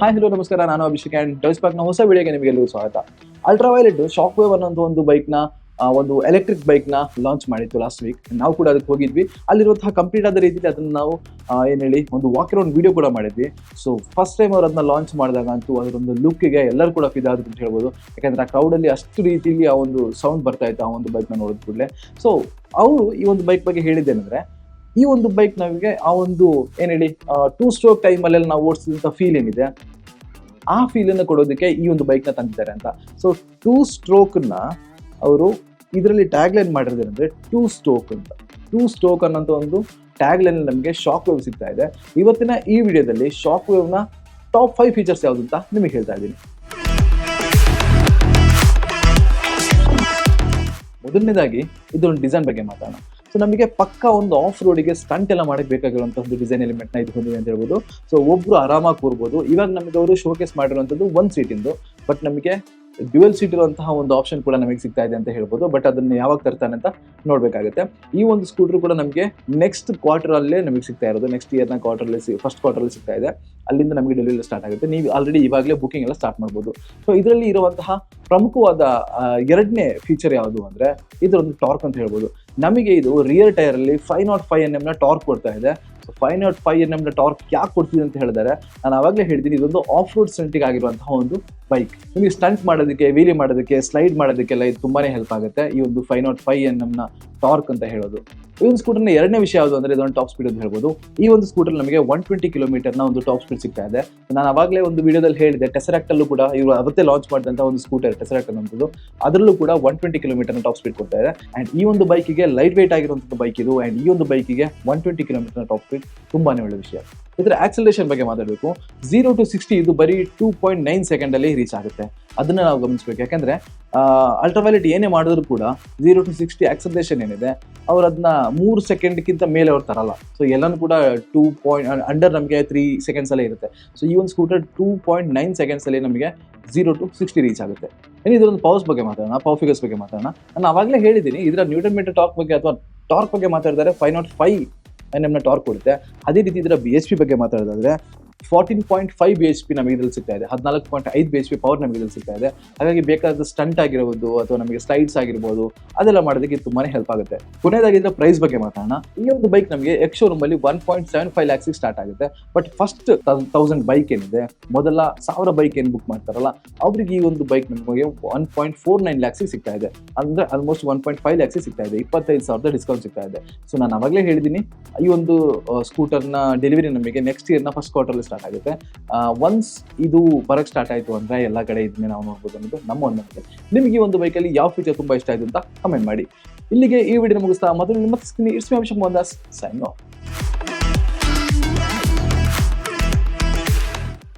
Hi hello ನಮಸ್ಕಾರ. ನಾನು Abhishek and dies ಪಾರ್ಕ್ನ ಹೊಸ ವಿಡಿಯೋಗೆ ನಿಮಗೆಲ್ಲರಿಗೂ ಸ್ವಾಗತ. ಅಲ್ಟ್ರಾವೈಲೆಟ್ ಶಾಕ್ ವೇವ್ ಅನ್ನೋ ಒಂದು ಬೈಕ್ನ ಒಂದು ಎಲೆಕ್ಟ್ರಿಕ್ ಬೈಕ್ನ ಲಾಂಚ್ ಮಾಡಿತ್ತು ಲಾಸ್ಟ್ ವೀಕ್ ನಾವು ಕೂಡ ಅದಕ್ಕೆ ಹೋಗಿದ್ವಿ. ಅಲ್ಲಿರುವಂತಹ ಕಂಪ್ಲೀಟ್ ಆದ ರೀತಿಯಲ್ಲಿ ಅದನ್ನು ನಾವು ಏನು ಹೇಳಿ, ಒಂದು ವಾಕ್ ಒಂದು ವಿಡಿಯೋ ಕೂಡ ಮಾಡಿದ್ವಿ. ಸೊ ಫಸ್ಟ್ ಟೈಮ್ ಅವ್ರು ಅದನ್ನ ಲಾಂಚ್ ಮಾಡಿದಾಗ ಅಂತೂ ಅದರೊಂದು ಲುಕ್ಗೆ ಎಲ್ಲರೂ ಕೂಡ ಫಿದಾದ್ರು ಅಂತ ಹೇಳ್ಬೋದು. ಯಾಕಂದ್ರೆ ಆ ಕ್ರೌಡಲ್ಲಿ ಅಷ್ಟು ರೀತಿಯಲ್ಲಿ ಆ ಒಂದು ಸೌಂಡ್ ಬರ್ತಾ ಇತ್ತು ಆ ಒಂದು ಬೈಕ್ನ ನೋಡಿದ ಕೂಡಲೇ. ಸೊ ಅವರು ಈ ಒಂದು ಬೈಕ್ ಬಗ್ಗೆ ಹೇಳಿದ್ದೇನೆಂದ್ರೆ ಈ ಒಂದು ಬೈಕ್ ನಮಗೆ ಆ ಒಂದು ಏನ್ ಹೇಳಿ ಟೂ ಸ್ಟ್ರೋಕ್ ಟೈಮಲ್ಲೆಲ್ಲ ನಾವು ಓಡಿಸಿದಂತ ಫೀಲ್ ಏನಿದೆ? ಆ ಫೀಲನ್ನು ಕೊಡೋದಕ್ಕೆ ಈ ಒಂದು ಬೈಕ್ನ ತಂದಿದ್ದಾರೆ ಅಂತ. ಸೊ ಟೂ ಸ್ಟ್ರೋಕ್ನ ಅವರು ಇದರಲ್ಲಿ ಟ್ಯಾಗ್ ಲೈನ್ ಮಾಡಿರೋದೇನೆಂದ್ರೆ ಟೂ ಸ್ಟ್ರೋಕ್ ಅಂತ. ಟೂ ಸ್ಟ್ರೋಕ್ ಅನ್ನೋಂಥ ಒಂದು ಟ್ಯಾಗ್ ಲೈನ್ ನಮಗೆ ಶಾಕ್ ವೇವ್ ಸಿಗ್ತಾ ಇದೆ. ಇವತ್ತಿನ ಈ ವಿಡಿಯೋದಲ್ಲಿ ಶಾಕ್ ವೇವ್ನ ಟಾಪ್ ಫೈವ್ ಫೀಚರ್ಸ್ ಯಾವುದು ಅಂತ ನಿಮಗೆ ಹೇಳ್ತಾ ಇದ್ದೀನಿ. ಮೊದಲನೇದಾಗಿ ಇದೊಂದು ಡಿಸೈನ್ ಬಗ್ಗೆ ಮಾತಾಡೋಣ. ಸೊ ನಮಗೆ ಪಕ್ಕ ಒಂದು ಆಫ್ ರೋಡಿಗೆ ಸ್ಟಂಟ್ ಎಲ್ಲ ಮಾಡಕ್ಕೆ ಬೇಕಾಗಿರುವಂಥ ಒಂದು ಡಿಸೈನ್ನ ಇದು ಹೊಂದಿದೆ ಅಂತ ಹೇಳ್ಬೋದು. ಸೊ ಒಬ್ರು ಆರಾಮಾಗಿ ಕೂರ್ಬೋದು. ಇವಾಗ ನಮಗೆ ಅವರು ಶೋಕೇಸ್ ಮಾಡಿರುವಂಥದ್ದು ಒಂದು ಸೀಟಿಂದು ಬಟ್ ನಮಗೆ ಡ್ಯುಯಲ್ ಸೀಟ್ ಇರುವಂತಹ ಒಂದು ಆಪ್ಷನ್ ಕೂಡ ನಮಗೆ ಸಿಗ್ತಾ ಇದೆ ಅಂತ ಹೇಳ್ಬೋದು. ಬಟ್ ಅದನ್ನು ಯಾವಾಗ ತರ್ತಾನೆ ಅಂತ ನೋಡಬೇಕಾಗುತ್ತೆ. ಈ ಒಂದು ಸ್ಕೂಟರ್ ಕೂಡ ನಮಗೆ ನೆಕ್ಸ್ಟ್ ಕ್ವಾರ್ಟರ್ ಅಲ್ಲೇ ನಮಗೆ ಸಿಗ್ತಾ ಇರೋದು. ನೆಕ್ಸ್ಟ್ ಇಯರ್ನ ಕ್ವಾರ್ಟರ್ಲಿ ಫಸ್ಟ್ ಕ್ವಾರ್ಟರ್ಲಿ ಸಿಗ್ತಾ ಇದೆ. ಅಲ್ಲಿಂದ ನಮಗೆ ಡೆಲಿವರಿ ಸ್ಟಾರ್ಟ್ ಆಗುತ್ತೆ. ನೀವು ಆಲ್ರೆಡಿ ಇವಾಗಲೇ ಬುಕಿಂಗ್ ಎಲ್ಲ ಸ್ಟಾರ್ಟ್ ಮಾಡ್ಬೋದು. ಸೊ ಇದರಲ್ಲಿ ಇರುವಂತಹ ಪ್ರಮುಖವಾದ ಎರಡನೇ ಫೀಚರ್ ಯಾವುದು ಅಂದರೆ ಇದರೊಂದು ಟಾರ್ಕ್ ಅಂತ ಹೇಳ್ಬೋದು. ನಮಗೆ ಇದು ರಿಯರ್ ಟೈರಲ್ಲಿ ಫೈವ್ ನಾಟ್ ಫೈವ್ ಎನ್ ಎಮ್ನ ಟಾರ್ಕ್ ಕೊಡ್ತಾ ಇದೆ. So five naught five N ಎಮ್ನ torque ಯಾಕೆ ಕೊಡ್ತಿದೆ ಅಂತ ಹೇಳಿದರೆ. ನಾನು ಆವಾಗಲೇ ಹೇಳ್ತೀನಿ, ಇದೊಂದು ಆಫ್ ರೋಡ್ ಸೆಂಟಿಗೆ ಆಗಿರುವಂತಹ ಒಂದು ಬೈಕ್ ನಿಮಗೆ ಸ್ಟಂಟ್ ಮಾಡೋದಕ್ಕೆ ವೀಲಿ ಮಾಡೋದಕ್ಕೆ ಸ್ಲೈಡ್ ಮಾಡೋದಕ್ಕೆಲ್ಲ ಇದು ತುಂಬಾನೇ ಹೆಲ್ಪ್ ಆಗುತ್ತೆ. ಈ ಒಂದು ಫೈವ್ ನಾಟ್ ಫೈವ್ ಎನ್ ನಮ್ನ ಟಾರ್ಕ್ ಅಂತ ಹೇಳೋದು. ಈ ಒಂದು ಸ್ಕೂಟರ್ನ ಎರಡನೇ ವಿಷಯ ಯಾವುದು ಅಂದರೆ ಇದೊಂದು ಟಾಪ್ ಸ್ಪೀಡ್ ಅಂತ ಹೇಳ್ಬೋದು. ಈ ಒಂದು ಸ್ಕೂಟರ್ ನಮಗೆ ಒನ್ ಟ್ವೆಂಟಿ ಕಿಲೋಮೀಟರ್ನ ಒಂದು ಟಾಪ್ ಸ್ಪೀಡ್ ಸಿಗ್ತಾ ಇದೆ. ನಾನು ಅವಾಗಲೇ ಒಂದು ವಿಡಿಯೋದಲ್ಲಿ ಹೇಳಿದೆ ಟೆಸರಾಕ್ಟಲ್ಲೂ ಕೂಡ ಇವರು ಅವತ್ತೇ ಲಾಂಚ್ ಮಾಡಿದಂಥ ಒಂದು ಸ್ಕೂಟರ್ ಟೆಸರಾಕ್ಟ್ ಅನ್ನೋದು ಅದರಲ್ಲೂ ಕೂಡ ಒನ್ ಟ್ವೆಂಟಿ ಕಿಲೋಮೀಟರ್ನ ಟಾಪ್ ಸ್ಪೀಡ್ ಕೊಡ್ತಾ ಇದೆ. ಆ್ಯಂಡ್ ಈ ಒಂದು ಬೈಕಿಗೆ ಲೈಟ್ ವೇಟ್ ಆಗಿರುವಂಥ ಬೈಕ್ ಇದು. ಆ್ಯಂಡ್ ಈ ಒಂದು ಬೈಕಿಗೆ ಒನ್ ಟ್ವೆಂಟಿ ಕಿಲೋಮೀಟರ್ನ ಟಾಪ್ ಸ್ಪೀಡ್ ತುಂಬಾನೇ ಒಳ್ಳೆ ವಿಷಯ. ಇದರ ಆಕ್ಸಲೇಷನ್ ಬಗ್ಗೆ ಮಾತಾಡಬೇಕು. ಝೀರೋ ಟು ಸಿಕ್ಸ್ಟಿ ಇದು ಬರೀ ಟೂ ಪಾಯಿಂಟ್ ನೈನ್ ಸೆಕೆಂಡಲ್ಲಿ ರೀಚ್ ಆಗುತ್ತೆ. ಅದನ್ನ ನಾವು ಗಮನಿಸಬೇಕು. ಯಾಕಂದ್ರೆ ಅಲ್ಟ್ರಾವೈಲೆಟ್ ಏನೇ ಮಾಡಿದ್ರು ಕೂಡ ಝೀರೋ ಟು ಸಿಕ್ಸ್ಟಿ ಆಕ್ಸಲೇಷನ್ ಏನಿದೆ, ಅವ್ರು ಅದನ್ನ ಮೂರು ಸೆಕೆಂಡ್ಗಿಂತ ಮೇಲೆ ಅವ್ರು ತರಲ್ಲ. ಸೊ ಎಲ್ಲನೂ ಕೂಡ ಟೂ ಪಾಯಿಂಟ್ ಅಂಡರ್ ನಮಗೆ ತ್ರೀ ಸೆಕೆಂಡ್ಸ್ ಅಲ್ಲೇ ಇರುತ್ತೆ. ಸೊ ಈ ಒಂದು ಸ್ಕೂಟರ್ ಟೂ ಪಾಯಿಂಟ್ ನೈನ್ ಸೆಕೆಂಡ್ಸಲ್ಲಿ ನಮಗೆ ಝೀರೋ ಟು ಸಿಕ್ಸ್ಟಿ ರೀಚ್ ಆಗುತ್ತೆ. ಇನ್ನು ಇದರೊಂದು ಪವರ್ಸ್ ಬಗ್ಗೆ ಮಾತಾಡೋಣ ಪವರ್ ಫಿಗರ್ಸ್ ಬಗ್ಗೆ ಮಾತಾಡೋಣ. ನಾನು ಅವಾಗಲೇ ಹೇಳಿದ್ದೀನಿ ಇದರ ನ್ಯೂಟನ್ ಮೀಟರ್ ಟಾಕ್ ಬಗ್ಗೆ ಅಥವಾ ಟಾರ್ಕ್ ಬಗ್ಗೆ ಮಾತಾಡಿದರೆ ಫೈವ್ ನಾಟ್ ಫೈವ್ ಎನ್ ಎಮ್ನ ಟಾರ್ಕ್ ಕೊಡುತ್ತೆ. ಅದೇ ರೀತಿ ಇದರ ಬಿ ಎಚ್ ಪಿ ಬಗ್ಗೆ ಮಾತಾಡೋದಾದ್ರೆ fourteen point five B H P ನಮಗೆ ಇದ್ರಲ್ಲಿ ಸಿಗ್ತಾ ಇದೆ. ಹದಿನಾಲ್ಕು ಪಾಯಿಂಟ್ ಐದು ಬಿ ಎಚ್ ಪಿ ಪವರ್ ನಮಗೆ ಇದ್ರಲ್ಲಿ ಸಿಗ್ತಾ ಇದೆ. ಹಾಗಾಗಿ ಬೇಕಾದ ಸ್ಟಂಟ್ ಆಗಿರ್ಬೋದು ಅಥವಾ ನಮಗೆ ಸ್ಲೈಡ್ಸ್ ಆಗಿರ್ಬೋದು, ಅದೆಲ್ಲ ಮಾಡೋದಕ್ಕೆ ತುಂಬಾ ಹೆಲ್ಪ್ ಆಗುತ್ತೆ. ಕೊನೆಯದಾಗಿ ಇದರ ಪ್ರೈಸ್ ಬಗ್ಗೆ ಮಾತಾಡೋಣ. ಈ ಒಂದು ಬೈಕ್ ನಮಗೆ ಎಕ್ಸ್ ಶೋರೂಮ್ ಅಲ್ಲಿ one point seven five lakhs start ಆಗುತ್ತೆ. ಬಟ್ ಫಸ್ಟ್ ತೌಸಂಡ್ ಬೈಕ್ ಏನಿದೆ, ಮೊದಲ ಸಾವಿರ ಬೈಕ್ ಏನು ಬುಕ್ ಮಾಡ್ತಾರಲ್ಲ, ಅವ್ರಿಗೆ ಈ ಒಂದು ಬೈಕ್ ನಮಗೆ ಒನ್ ಪಾಯಿಂಟ್ ಫೋರ್ ನೈನ್ ಲ್ಯಾಕ್ಸಿಗೆ ಸಿಗ್ತಾ ಇದೆ. ಅಂದ್ರೆ ಆಲ್ಮೋಸ್ಟ್ ಒನ್ ಪಾಯಿಂಟ್ ಫೈವ್ ಲ್ಯಾಕ್ಸಿಗೆ ಸಿಗ್ತಾ ಇದೆ. ಇಪ್ಪತ್ತೈದು ಸಾವಿರದ ಡಿಸ್ಕೌಂಟ್ ಸಿಗ್ತಾ ಇದೆ. ಸೊ ನಾನು ಅವಾಗಲೇ ಹೇಳಿದ್ದೀನಿ ಈ ಒಂದು ಸ್ಕೂಟರ್ನ ಡೆಲಿವರಿ ನಮಗೆ ನೆಕ್ಸ್ಟ್ ಇಯರ್ನ ಫಸ್ಟ್ ಕ್ವಾರ್ಟರ್ಲಿ ಸ್ಟಾರ್ಟ್ ಆಗುತ್ತೆ. ಒನ್ಸ್ ಇದು ಬರಕ್ ಸ್ಟಾರ್ಟ್ ಆಯಿತು ಅಂದ್ರೆ ಎಲ್ಲ ಕಡೆ ಇದನ್ನೇ ನಾವು ನೋಡ್ಬೋದು ಅನ್ನೋದು ನಮ್ಮ ಒಂದು ನಿಮಗೆ ಈ ಒಂದು ಬೈಕಲ್ಲಿ ಯಾವ ಫೀಚರ್ ತುಂಬಾ ಇಷ್ಟ ಆಯ್ತು ಅಂತ ಕಮೆಂಟ್ ಮಾಡಿ. ಇಲ್ಲಿಗೆ ಈ ವಿಡಿಯೋ ಮುಗಿಸ್ತಾ, ಮೊದಲು ನಿಮ್ಮ ಇಟ್ಸ್ ಅಭಿಷೇಕ್ ಮೋಹನ್ ದಾಸ್ ಸೈನ್